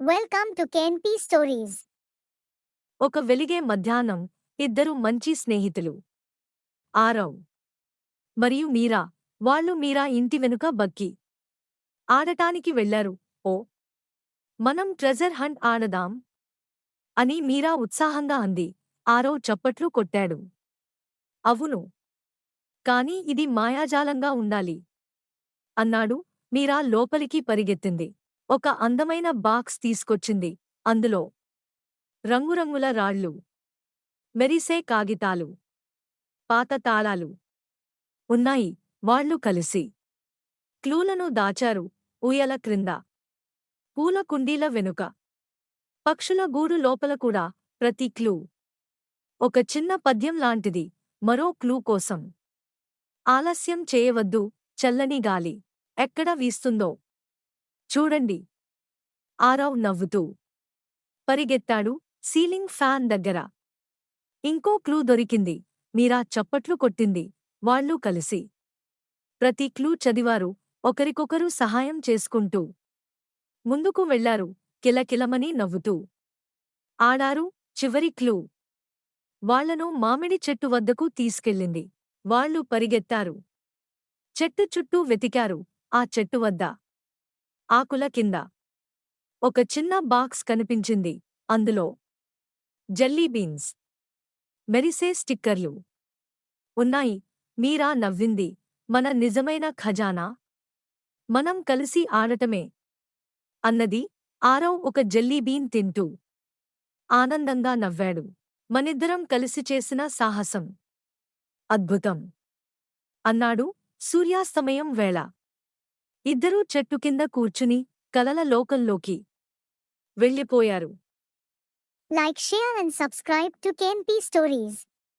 Welcome to KNP Stories. ఒక వెలిగే మధ్యాహ్నం ఇద్దరు మంచి స్నేహితులు. ఆరవ్ మరియు మీరా వాళ్ళు మీరా ఇంటి వెనుక బక్కి ఆడటానికి వెళ్ళారు ఓ మనం ట్రెజర్ హంట్ ఆడదాం అని మీరా ఉత్సాహంగా అంది. ఆరవ్ చప్పట్లు కొట్టాడు. అవును కాని ఇది మాయాజాలంగా ఉండాలి అన్నాడు. మీరా లోపలికి పరిగెత్తింది. ఒక అందమైన బాక్స్ తీసుకొచ్చింది. అందులో రంగురంగుల రాళ్ళు మెరిసే కాగితాలు పాత తాళాలు ఉన్నాయి. వాళ్ళు కలిసి క్లూలను దాచారు ఊయల క్రింద. పూల కుండీల వెనుక. పక్షుల గూడు లోపల కూడా ప్రతి క్లూ. ఒక చిన్న పద్యం లాంటిది. మరో క్లూ కోసం ఆలస్యం చేయవద్దు. చల్లని గాలి ఎక్కడ వీస్తుందో చూడండి. ఆరావ్ నవ్వుతూ పరిగెత్తాడు సీలింగ్ ఫ్యాన్ దగ్గర. ఇంకో క్లూ దొరికింది. మీరా చప్పట్లు కొట్టింది. వాళ్ళు కలిసి. ప్రతి క్లూ చదివారు. ఒకరికొకరు సహాయం చేసుకుంటూ. ముందుకు వెళ్ళారు. కిలకిలమని నవ్వుతూ. ఆడారు. చివరి క్లూ. వాళ్ళను మామిడి చెట్టు వద్దకు తీసుకెళ్ళింది. వాళ్ళు పరిగెత్తారు. చెట్టు చుట్టూ వెతికారు. ఆ చెట్టు వద్ద ఆకుల కింద. ఒక చిన్న బాక్స్ కనిపించింది. అందులో జల్లీ బీన్స్ మెరిసే స్టిక్కర్లు ఉన్నాయి. మీరా నవ్వింది. మన నిజమైన ఖజానా? మనం కలిసి ఆడటమే. అన్నది ఆరవ్ ఒక జల్లీ బీన్ తింటూ ఆనందంగా నవ్వాడు. మనిద్దరం కలిసి చేసిన సాహసం. అద్భుతం. అన్నాడు సూర్యాస్తమయం వేళ. ఇద్దరూ చెట్టు కింద కూర్చుని కలల లోకల్లోకి వెళ్ళిపోయారు. Like share and subscribe to కేంపీ stories